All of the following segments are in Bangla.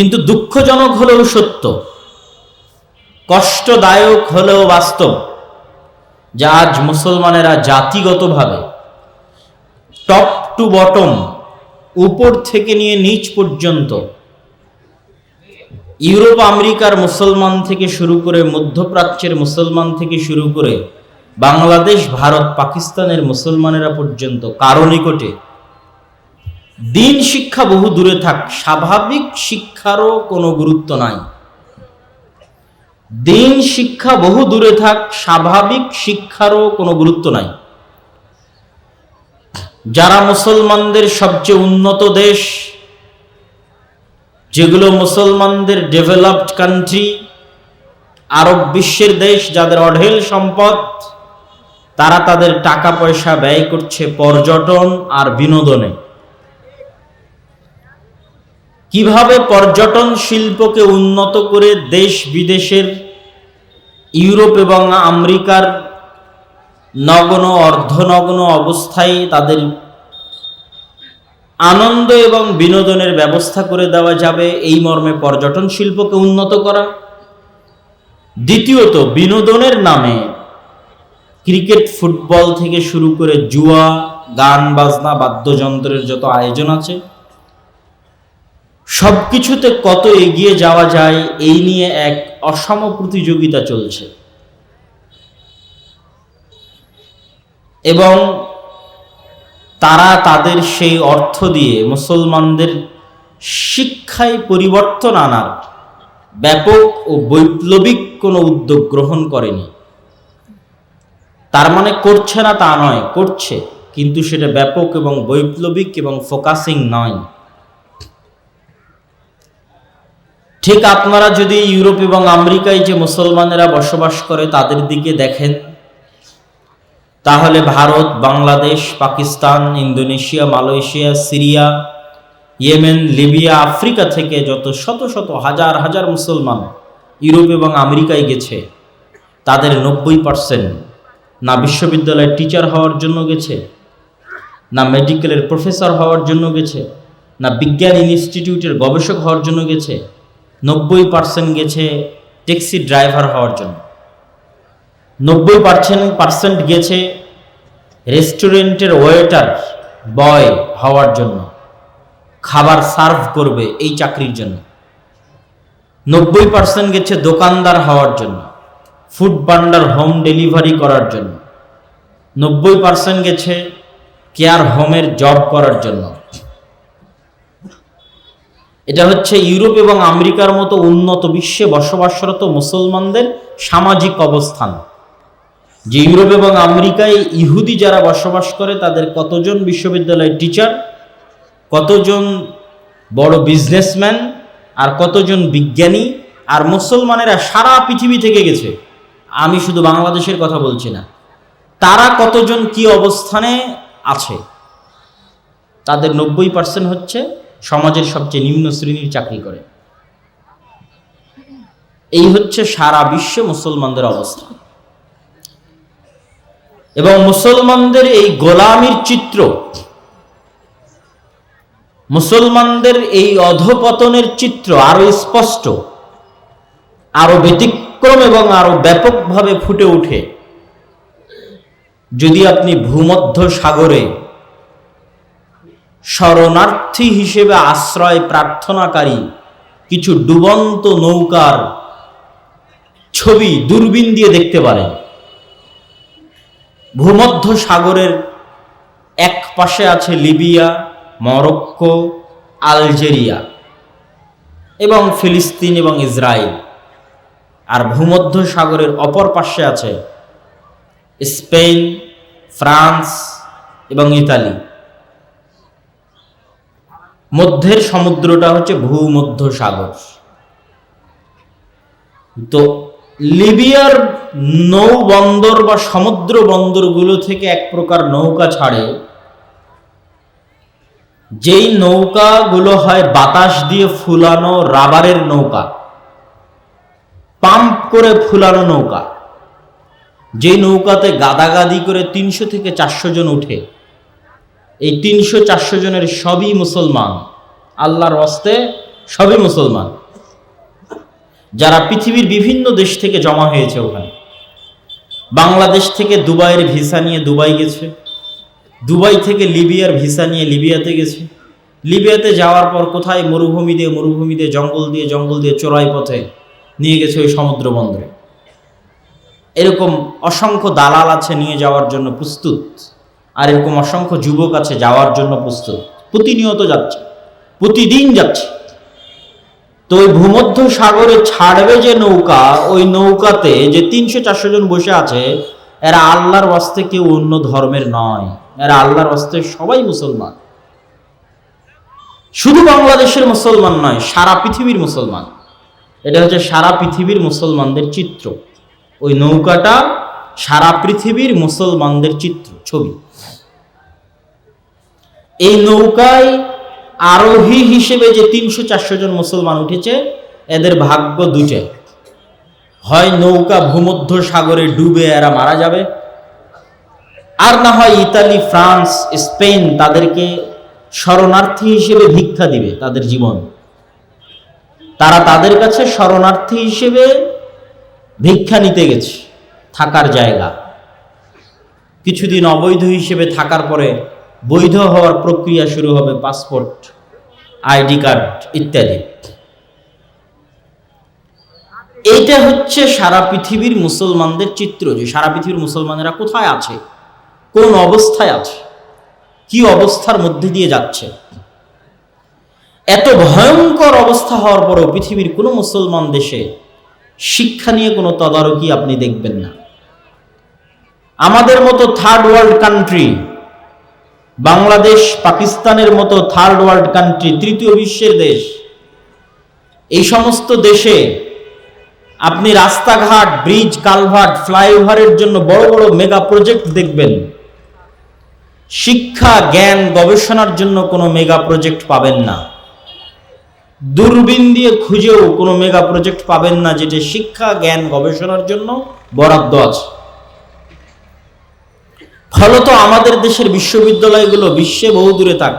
কিন্তু দুঃখজনক হলেও সত্য, কষ্টদায়ক হলেও বাস্তব, যে আজ মুসলমানেরা জাতিগতভাবে টপ টু বটম উপর থেকে নিয়ে নিচ পর্যন্ত, ইউরোপ, আমেরিকার মুসলমান থেকে শুরু করে মধ্যপ্রাচ্যের মুসলমান থেকে শুরু করে বাংলাদেশ, ভারত, পাকিস্তানের মুসলমানেরা পর্যন্ত, কারও নিকটে দিন শিক্ষা বহু দূরে থাক, স্বাভাবিক শিক্ষারও কোনো গুরুত্ব নাই। দিন শিক্ষা বহু দূরে থাক, স্বাভাবিক শিক্ষারও কোনো গুরুত্ব নাই। যারা মুসলমানদের সবচেয়ে উন্নত দেশ, যেগুলো মুসলমানদের ডেভেলপড কান্ট্রি, আরব বিশ্বের দেশ, যাদের অঢেল সম্পদ, তারা তাদের টাকা পয়সা ব্যয় করছে পর্যটন আর বিনোদনে। কীভাবে পর্যটন শিল্পকে উন্নত করে দেশ বিদেশের ইউরোপ এবং আমেরিকার নগ্ন, অর্ধনগ্ন অবস্থায় তাদের আনন্দ এবং বিনোদনের ব্যবস্থা করে দেওয়া যাবে এই মর্মে পর্যটন শিল্পকে উন্নত করা। দ্বিতীয়ত, বিনোদনের নামে ক্রিকেট, ফুটবল থেকে শুরু করে জুয়া, গান, বাজনা, বাদ্যযন্ত্রের যত আয়োজন আছে সব কিছুতে কত এগিয়ে যাওয়া যায় এই নিয়ে এক অসম প্রতিযোগিতা চলছে। এবং তারা তাদের সেই অর্থ দিয়ে মুসলমানদের শিক্ষায় পরিবর্তন আনার ব্যাপক ও বৈপ্লবিক কোনো উদ্যোগ গ্রহণ করেনি। তার মানে করছে না তা নয়, করছে, কিন্তু সেটা ব্যাপক এবং বৈপ্লবিক এবং ফোকাসিং নয়। ঠিক আপনারা যদি ইউরোপ এবং আমেরিকায় যে মুসলমানেরা বসবাস করে তাদের দিকে দেখেন, তাহলে Bharat, Bangladesh, Pakistan, Indonesia, Malaysia, Syria, Yemen, Libya, Africa থেকে যত শত শত হাজার হাজার মুসলমান ইউরোপ এবং আমেরিকায় গেছে, তাদের নব্বই পার্সেন্ট না বিশ্ববিদ্যালয়ের টিচার হওয়ার জন্য গেছে, না মেডিকেলের প্রফেসর হওয়ার জন্য গেছে, না বিজ্ঞান ইনস্টিটিউটের গবেষক হওয়ার জন্য গেছে নব্বই পার্সেন্ট গেছে ট্যাক্সি ড্রাইভার হওয়ার জন্য। নব্বই পার্সেন্ট পার্সেন্ট গেছে রেস্টুরেন্টের ওয়েটার বয় হওয়ার জন্য। খাবার সার্ভ করবে এই চাকরির জন্য। নব্বই পার্সেন্ট গেছে দোকানদার হওয়ার জন্য। ফুড বান্ডার হোম ডেলিভারি করার জন্য। নব্বই পার্সেন্ট গেছে কেয়ার হোমের জব করার জন্য। এটা হচ্ছে ইউরোপ এবং আমেরিকার মতো উন্নত বিশ্বে বসবাসরত মুসলমানদের সামাজিক অবস্থান। যে ইউরোপ এবং আমেরিকায় ইহুদি যারা বসবাস করে, তাদের কতজন বিশ্ববিদ্যালয়ের টিচার, কতজন বড় বিজনেসম্যান, আর কতজন বিজ্ঞানী, আর মুসলমানেরা সারা পৃথিবী থেকে গেছে, আমি শুধু বাংলাদেশের কথা বলছি না, তারা কতজন কি অবস্থানে আছে? তাদের নব্বই পার্সেন্ট হচ্ছে সমাজের সবচেয়ে নিম্ন শ্রেণির চাকরি করে। এই হচ্ছে সারা বিশ্বে মুসলমানদের অবস্থা। এবং মুসলমানদের এই গোলামির চিত্র, মুসলমানদের এই অধপতনের চিত্র আরও স্পষ্ট, আরও ব্যতিক্রম এবং আরও ব্যাপকভাবে ফুটে ওঠে। যদি আপনি ভূমধ্য সাগরে শরণার্থী হিসেবে আশ্রয় প্রার্থনাকারী কিছু ডুবন্ত নৌকার ছবি দূরবীন দিয়ে দেখতে পারেন। ভূমধ্য সাগরের এক পাশে আছে লিবিয়া, মরক্কো, আলজেরিয়া এবং ফিলিস্তিন এবং ইসরায়েল। আর ভূমধ্য সাগরের অপর পাশে আছে স্পেন, ফ্রান্স এবং ইতালি। মধ্যের সমুদ্রটা হচ্ছে ভূমধ্য সাগর। তো লিবিয়ার নৌ বন্দর বা সমুদ্র বন্দরগুলো থেকে এক প্রকার নৌকা ছাড়ে। যেই নৌকাগুলো হয় বাতাস দিয়ে ফুলানো রাবারের নৌকা, পাম্প করে ফুলানো নৌকা। যে নৌকাতে গাদাগাদি করে তিনশো থেকে চারশো জন উঠে। এই তিনশো চারশো জনের সবই মুসলমান। আল্লাহর হস্তে সবই মুসলমান। যারা পৃথিবীর বিভিন্ন দেশ থেকে জমা হয়েছে ওখানে। বাংলাদেশ থেকে দুবাইয়ের ভিসা নিয়ে দুবাই গেছে। দুবাই থেকে লিবিয়ার ভিসা নিয়ে লিবিয়াতে গেছে। লিবিয়াতে যাওয়ার পর কোথায় মরুভূমি দিয়ে মরুভূমি দিয়ে জঙ্গল দিয়ে জঙ্গল দিয়ে চোরাই পথে নিয়ে গেছে ওই সমুদ্র বন্দরে। এরকম অসংখ্য দালাল আছে নিয়ে যাওয়ার জন্য প্রস্তুত। আর এরকম অসংখ্য যুবক আছে যাওয়ার জন্য প্রস্তুত। প্রতিনিয়ত যাচ্ছে। প্রতিদিন যাচ্ছে। তো ওই ভূমধ্য সাগরে ছাড়বে যে নৌকা, ওই নৌকাতে যে তিনশো চারশো জন বসে আছে, এরা আল্লাহর বাস্তে কেউ অন্য ধর্মের নয়। এরা আল্লাহর বাস্তে সবাই মুসলমান। শুধু বাংলাদেশের মুসলমান নয়, সারা পৃথিবীর মুসলমান। এটা হচ্ছে সারা পৃথিবীর মুসলমানদের চিত্র। ওই নৌকাটা সারা পৃথিবীর মুসলমানদের চিত্র, ছবি। এই নৌকায় আরোহী হিসেবে যে তিনশো চারশো জন মুসলমান উঠেছে, এদের ভাগ্য দুটে হয় নৌকা ভূমধ্য সাগরে ডুবে এরা মারা যাবে, আর না হয় ইতালি, ফ্রান্স, স্পেন তাদেরকে শরণার্থী হিসেবে ভিক্ষা দিবে তাদের জীবন। তারা তাদের কাছে শরণার্থী হিসেবে ভিক্ষা নিতে গেছে, থাকার জায়গা। কিছুদিন অবৈধ হিসেবে থাকার পরে বৈধ হওয়ার প্রক্রিয়া শুরু হবে পাসপোর্ট, আইডি কার্ড ইত্যাদি। এইটা হচ্ছে সারা পৃথিবীর মুসলমানদের চিত্র যে সারা পৃথিবীর মুসলমানেরা কোথায় আছে, কোন অবস্থায় আছে, কি অবস্থার মধ্যে দিয়ে যাচ্ছে। এত ভয়ঙ্কর অবস্থা হওয়ার পরেও পৃথিবীর কোনো মুসলমান দেশে শিক্ষা নিয়ে কোনো তদারকি আপনি দেখবেন না। আমাদের মতো থার্ড ওয়ার্ল্ড কান্ট্রি বাংলাদেশ পাকিস্তানের মতো থার্ড ওয়ার্ল্ড কান্ট্রি তৃতীয় বিশ্বের দেশ, এই সমস্ত দেশে আপনি রাস্তাঘাট ব্রিজ কালভার্ট ফ্লাইওভারের জন্য বড় বড় মেগা প্রজেক্ট দেখবেন। শিক্ষা, জ্ঞান, গবেষণার জন্য কোনো মেগা প্রজেক্ট পাবেন না। দূরবীন দিয়ে খুঁজেও কোনো মেগা প্রজেক্ট পাবেন না, যেটা শিক্ষা, জ্ঞান, গবেষণার জন্য বরাদ্দ আছে। ফলত আমাদের দেশের বিশ্ববিদ্যালয়গুলো বিশ্বে বহু দূরে থাক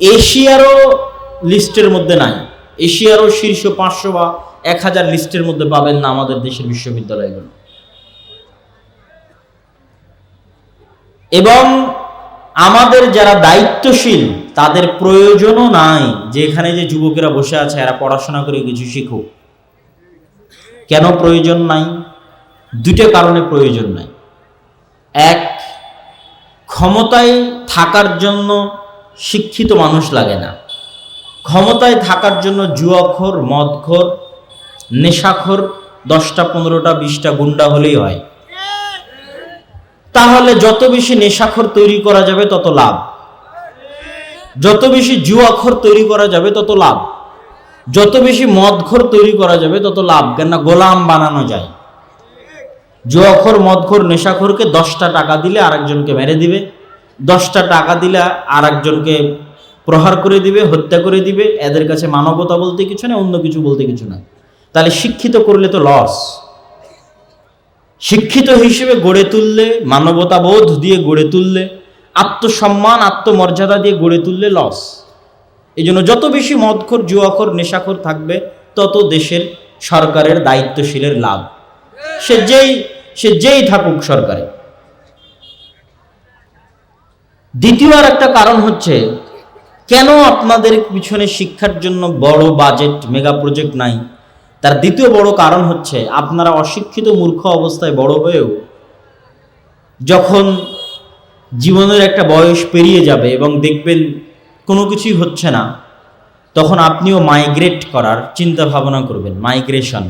এশিয়ারও লিস্টের মধ্যে নাই। এশিয়ারও শীর্ষ পাঁচশো বা এক হাজার লিস্টের মধ্যে পাবেন না আমাদের দেশের বিশ্ববিদ্যালয়গুলো। এবং আমাদের যারা দায়িত্বশীল, তাদের প্রয়োজনও নাই যে এখানে যে যুবকেরা বসে আছে, এরা পড়াশোনা করে কিছু শিখুক। কেন প্রয়োজন নাই? দুটো কারণে প্রয়োজন নাই। এক ক্ষমতায় থাকার জন্য শিক্ষিত মানুষ লাগে না। ক্ষমতায় থাকার জন্য জুয়াখোর, মদখোর, নেশাখোর, দশটা, পনেরোটা, বিশটা গুন্ডা হলেই হয়। তাহলে যত বেশি নেশাখোর তৈরি করা যাবে, তত লাভ। যত বেশি জুয়াখোর তৈরি করা যাবে, তত লাভ। যত বেশি মদখোর তৈরি করা যাবে, তত লাভ। কেন না গোলাম বানানো যায়। জুয়াখোর, মদখোর, নেশাখোরকে দশটা টাকা দিলে আরেকজনকে মেরে দিবে। দশটা টাকা দিলে আরেকজনকে প্রহার করে দিবে, হত্যা করে দিবে। এদের কাছে মানবতা বলতে কিছু না অন্য কিছু বলতে কিছু না। তাহলে শিক্ষিত করলে তো লস শিক্ষিত হিসেবে গড়ে তুললে মানবতা বোধ দিয়ে গড়ে তুললে, আত্মসম্মান, আত্মমর্যাদা দিয়ে গড়ে তুললে লস এই জন্য যত বেশি মদখোর, জুয়াখোর, নেশাখোর থাকবে, তত দেশের সরকারের দায়িত্বশীলের লাভ। সে যেই সে যেই থাকুক সরকারে। দ্বিতীয় আর একটা কারণ হচ্ছে, কেন আপনাদের পিছনে শিক্ষার জন্য বড় বাজেট মেগা প্রজেক্ট নাই? তার দ্বিতীয় বড় কারণ হচ্ছে, আপনারা অশিক্ষিত মূর্খ অবস্থায় বড় হয়েও যখন জীবনের একটা বয়স পেরিয়ে যাবে এবং দেখবেন কোনো কিছুই হচ্ছে না, তখন আপনিও মাইগ্রেট করার চিন্তা ভাবনা করবেন মাইগ্রেশন